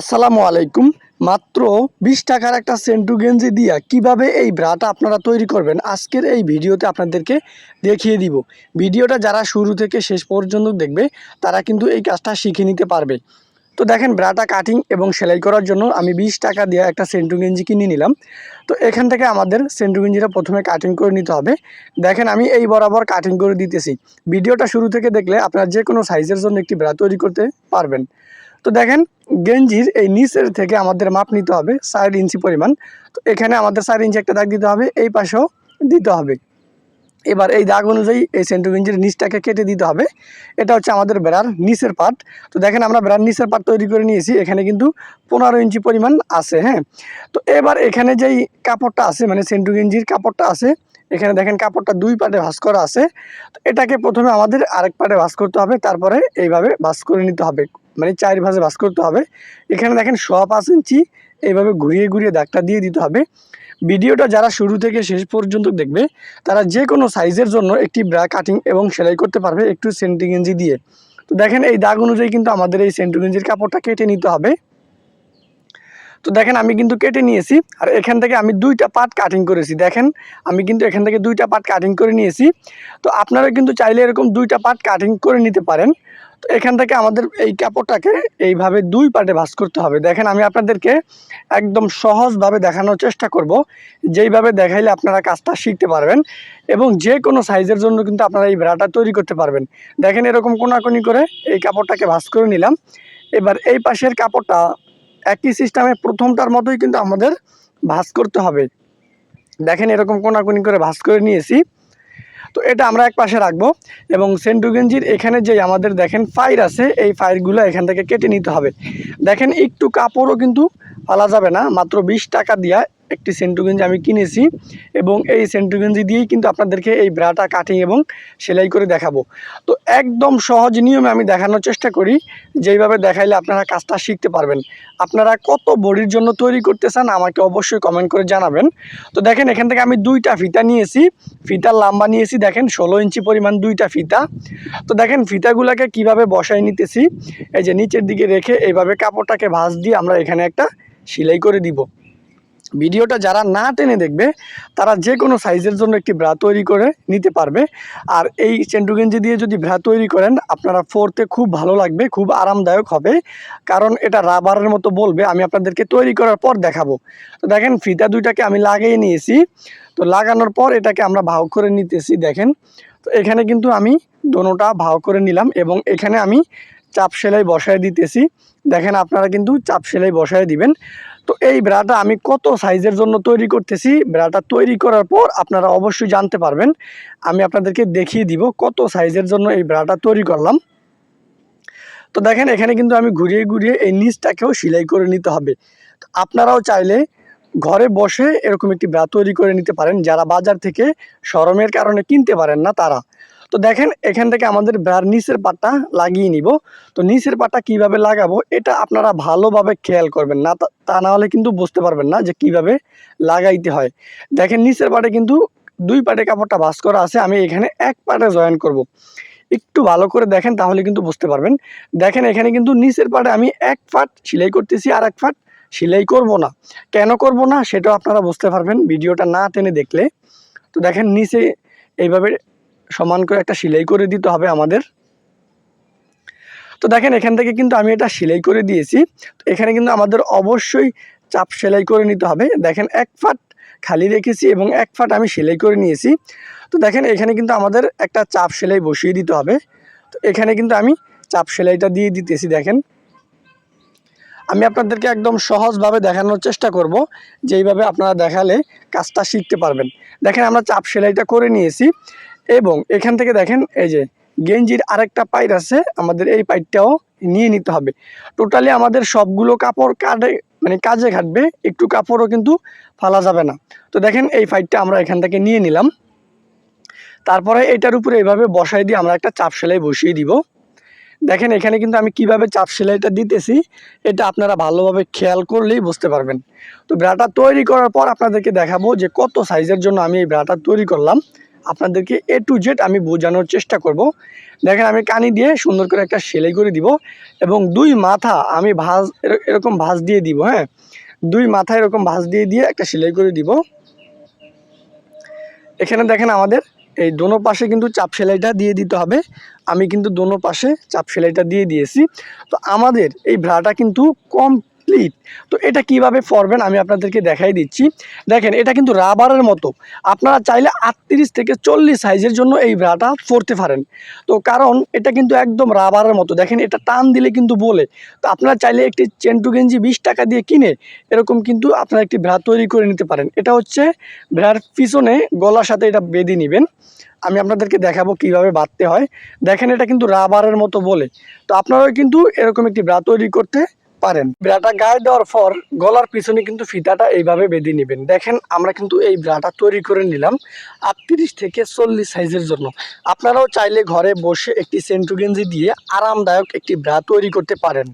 আসসালামু আলাইকুম। মাত্র বিশ টাকার একটা সেন্টু গেঞ্জি দিয়া কীভাবে এই ব্রাটা আপনারা তৈরি করবেন, আজকের এই ভিডিওতে আপনাদেরকে দেখিয়ে দিব। ভিডিওটা যারা শুরু থেকে শেষ পর্যন্ত দেখবে, তারা কিন্তু এই কাজটা শিখে নিতে পারবে। তো দেখেন, ব্রাটা কাটিং এবং সেলাই করার জন্য আমি বিশ টাকা দিয়ে একটা সেন্টু গেঞ্জি কিনে নিলাম। তো এখান থেকে আমাদের সেন্টু গেঞ্জিটা প্রথমে কাটিং করে নিতে হবে। দেখেন, আমি এই বরাবর কাটিং করে দিতেছি। ভিডিওটা শুরু থেকে দেখলে আপনারা যে কোনো সাইজের জন্য একটি ব্রা তৈরি করতে পারবেন। তো দেখেন, গেঞ্জির এই নিচের থেকে আমাদের মাপ নিতে হবে চার ইঞ্চি পরিমাণ। তো এখানে আমাদের চার ইঞ্চি একটা দাগ দিতে হবে, এই পাশেও দিতে হবে। এবার এই দাগ অনুযায়ী এই সেন্টু গেঞ্জির নিচটাকে কেটে দিতে হবে। এটা হচ্ছে আমাদের বেড়ার নিচের পার্ট তো দেখেন আমরা বেড়ার নিচের পার্ট তৈরি করে নিয়েছি, এখানে কিন্তু পনেরো ইঞ্চি পরিমাণ আছে হ্যাঁ। তো এবার এখানে যেই কাপড়টা আছে মানে সেন্টু গেঞ্জির কাপড়টা আছে এখানে দেখেন কাপড়টা দুই পাটে ভাঁজ করা আছে। এটাকে প্রথমে আমাদের আরেক পাটে ভাঁজ করতে হবে, তারপরে এইভাবে ভাঁজ করে নিতে হবে মানে চার ভাঁজে ভাঁজ করতে হবে। এখানে দেখেন শ পাঁচ ইঞ্চি এইভাবে ঘুরিয়ে ঘুরিয়ে দাগটা দিয়ে দিতে হবে। ভিডিওটা যারা শুরু থেকে শেষ পর্যন্ত দেখবে, তারা যে কোনো সাইজের জন্য একটি ব্রা কাটিং এবং সেলাই করতে পারবে একটু সেন্টি গেঞ্জি দিয়ে। তো দেখেন এই দাগ অনুযায়ী কিন্তু আমাদের এই সেন্টু গেঞ্জির কাপড়টা কেটে নিতে হবে। তো দেখেন আমি কিন্তু কেটে নিয়েছি, আর এখান থেকে আমি দুইটা পার্ট কাটিং করেছি। দেখেন, আমি কিন্তু এখান থেকে দুইটা পার্ট কাটিং করে নিয়েছি। তো আপনারা কিন্তু চাইলে এরকম দুইটা পার্ট কাটিং করে নিতে পারেন। তো এখান থেকে আমাদের এই কাপড়টাকে এইভাবে দুই পার্টে ভাঁজ করতে হবে। দেখেন, আমি আপনাদেরকে একদম সহজভাবে দেখানোর চেষ্টা করব। যেইভাবে দেখাইলে আপনারা কাজটা শিখতে পারবেন এবং যে কোনো সাইজের জন্য কিন্তু আপনারা এই ব্রাটা তৈরি করতে পারবেন। দেখেন, এরকম কোনাকুনি করে এই কাপড়টাকে ভাঁজ করে নিলাম। এবার এই পাশের কাপড়টা একই সিস্টেমে প্রথমটার মতোই কিন্তু আমাদের ভাস করতে হবে। দেখেন এরকম কোনাকুনি করে ভাস করে নিয়েছি। তো এটা আমরা এক পাশে রাখব এবং সেন্টু গেঞ্জির এখানে যে আমাদের দেখেন ফাইর আছে, এই ফাইরগুলো এখান থেকে কেটে নিতে হবে। দেখেন একটু কাপড়ও কিন্তু ফালা যাবে না, মাত্র বিশ টাকা দিয়া একটি সেন্টু গেঞ্জি আমি কিনেছি এবং এই সেন্টু গেঞ্জি দিয়েই কিন্তু আপনাদেরকে এই ব্রাটা কাটিং এবং সেলাই করে দেখাবো। তো একদম সহজ নিয়মে আমি দেখানোর চেষ্টা করি, যেইভাবে দেখাইলে আপনারা কাজটা শিখতে পারবেন। আপনারা কত বডির জন্য তৈরি করতে চান আমাকে অবশ্যই কমেন্ট করে জানাবেন। তো দেখেন, এখান থেকে আমি দুইটা ফিতা নিয়েছি। ফিতার লম্বা নিয়েছি, দেখেন, ষোলো ইঞ্চি পরিমাণ দুইটা ফিতা। তো দেখেন, ফিতাগুলোকে কীভাবে বসাই নিতেছি, এই যে নিচের দিকে রেখে এইভাবে কাপড়টাকে ভাঁজ দিয়ে আমরা এখানে একটা সেলাই করে দিব। ভিডিওটা যারা না টেনে দেখবে, তারা যে কোনো সাইজের জন্য একটি ব্রা তৈরি করে নিতে পারবে। আর এই চেন্টু গেঞ্জি দিয়ে যদি ব্রা তৈরি করেন, আপনারা পরতে খুব ভালো লাগবে, খুব আরামদায়ক হবে। কারণ এটা রাবারের মতো বলবে, আমি আপনাদেরকে তৈরি করার পর দেখাবো। তো দেখেন, ফিতা দুইটাকে আমি লাগিয়ে নিয়েছি। তো লাগানোর পর এটাকে আমরা ভাও করে নিতেছি, দেখেন। তো এখানে কিন্তু আমি দোনোটা ভাও করে নিলাম এবং এখানে আমি চাপ সেলাই বসায় দিতেছি। দেখেন আপনারা কিন্তু চাপ সেলাই বসায় দিবেন। তো এই ব্রাটা আমি কত সাইজের জন্য তৈরি করতেছি, ব্রাটা তৈরি করার পর আপনারা অবশ্যই জানতে পারবেন। আমি আপনাদেরকে দেখিয়ে দিব কত সাইজের জন্য এই ব্রাটা তৈরি করলাম। তো দেখেন এখানে কিন্তু আমি ঘুরিয়ে ঘুরিয়ে এই নিচটাকেও সেলাই করে নিতে হবে। আপনারাও চাইলে ঘরে বসে এরকম একটি ব্রা তৈরি করে নিতে পারেন। যারা বাজার থেকে সরমের কারণে কিনতে পারেন না তারা। তো দেখেন, এখান থেকে আমাদের নিচের পাটা লাগিয়ে নিব। তো নিচের পাটা কীভাবে লাগাবো, এটা আপনারা ভালোভাবে খেয়াল করবেন। না, তা- না হলে কিন্তু বুঝতে পারবেন না যে কীভাবে লাগাইতে হয়। দেখেন, নিচের পাটে কিন্তু দুই পাটে কাপড়টা ভাঁজ করা আছে। আমি এখানে এক পাটে জয়েন করব। একটু ভালো করে দেখেন, তাহলে কিন্তু বুঝতে পারবেন। দেখেন, এখানে কিন্তু নিচের পাটে আমি এক ফাট সেলাই করতেছি আর এক ফাট সেলাই করব না। কেন করব না, সেটাও আপনারা বুঝতে পারবেন ভিডিওটা না টেনে দেখলে। তো দেখেন, নিচে এইভাবে সমান করে একটা সেলাই করে দিতে হবে আমাদের। তো দেখেন এখান থেকে কিন্তু আমি এটা সেলাই করে দিয়েছি। এখানে কিন্তু আমাদের অবশ্যই চাপ সেলাই করে নিতে হবে। দেখেন এক ফাট খালি রেখেছি এবং এক ফাট আমি সেলাই করে নিয়েছি। তো দেখেন এখানে কিন্তু আমাদের একটা চাপ সেলাই বসিয়ে দিতে হবে। তো এখানে কিন্তু আমি চাপ সেলাইটা দিয়ে দিতেছি, দেখেন। আমি আপনাদেরকে একদম সহজভাবে দেখানোর চেষ্টা করব, যেইভাবে আপনারা দেখালে কাজটা শিখতে পারবেন। দেখেন আমরা চাপ সেলাইটা করে নিয়েছি। এবং এখান থেকে দেখেন, এই যে গেঞ্জির আরেকটা পাইর আছে, আমাদের এই পাইরটাও নিয়ে নিতে হবে। টোটালি আমাদের সবগুলো কাপড় কাটে মানে কাজে খাটবে একটু কাপড়ও কিন্তু ফালা যাবে না। তো দেখেন, এই ফাইটটা আমরা এখান থেকে নিয়ে নিলাম। তারপরে এটার উপরে এইভাবে বসাই দিয়ে আমরা একটা চাপ সেলাই বসিয়ে দিব। দেখেন, এখানে কিন্তু আমি কীভাবে চাপ সেলাইটা দিতেছি, এটা আপনারা ভালোভাবে খেয়াল করলেই বুঝতে পারবেন। তো ব্রাটা তৈরি করার পর আপনাদেরকে দেখাবো যে কত সাইজের জন্য আমি এই ব্রাটা তৈরি করলাম। আপনাদেরকে এ টু জেড আমি বোঝানোর চেষ্টা করব। দেখেন আমি কানি দিয়ে সুন্দর করে একটা সেলাই করে দিব এবং দুই মাথা আমি ভাঁজ এরকম ভাঁজ দিয়ে দিব হ্যাঁ? দুই মাথা এরকম ভাঁজ দিয়ে দিয়ে একটা সেলাই করে দিব। এখানে দেখেন আমাদের এই দোনো পাশে কিন্তু চাপ সেলাইটা দিয়ে দিতে হবে। আমি কিন্তু দোনো পাশে চাপ সেলাইটা দিয়ে দিয়েছি। তো আমাদের এই ভ্রাটা কিন্তু কমপ্লিট তো এটা কীভাবে ফরবেন আমি আপনাদেরকে দেখাই দিচ্ছি। দেখেন, এটা কিন্তু রাবারের মতো। আপনারা চাইলে আটত্রিশ থেকে চল্লিশ সাইজের জন্য এই ভ্রাটা পরতে পারেন। তো কারণ এটা কিন্তু একদম রাবারের মতো। দেখেন, এটা টান দিলে কিন্তু বলে। তো আপনারা চাইলে একটি চেন্টু গেঞ্জি বিশ টাকা দিয়ে কিনে এরকম কিন্তু আপনারা একটি ভ্রা তৈরি করে নিতে পারেন। এটা হচ্ছে ভ্রার পিছনে গলার সাথে এটা বেঁধে নেবেন। আমি আপনাদেরকে দেখাবো কীভাবে বাঁধতে হয়। দেখেন, এটা কিন্তু রাবারের মতো বলে। তো আপনারাও কিন্তু এরকম একটি ব্রা তৈরি করতে পারেন। ব্রাটা গায়ে দেওয়ার পর গলার পিছনে কিন্তু ফিতাটা এইভাবে বেঁধে নেবেন। দেখেন, আমরা কিন্তু এই ব্রাটা তৈরি করে নিলাম আটত্রিশ থেকে চল্লিশ সাইজের জন্য। আপনারাও চাইলে ঘরে বসে একটি সেন্টু গেঞ্জি দিয়ে আরামদায়ক একটি ব্রা তৈরি করতে পারেন।